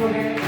Okay.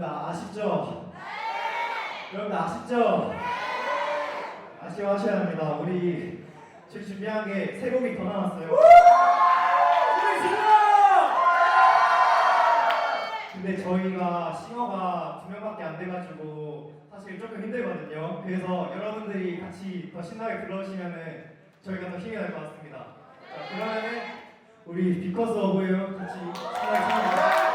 여러분들 아쉽죠? 네! 여러분들 아시죠? 네! 아쉬워하셔야 합니다. 우리 지금 준비한 게 세 곡이 더 남았어요. 네! 근데 저희가 싱어가 두 명밖에 안 돼가지고 사실 조금 힘들거든요. 그래서 여러분들이 같이 더 신나게 불러주시면 저희가 더 힘이 날 것 같습니다. 자, 그러면은 우리 비커스 오브유 같이 신나게 불러주세요.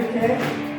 Okay.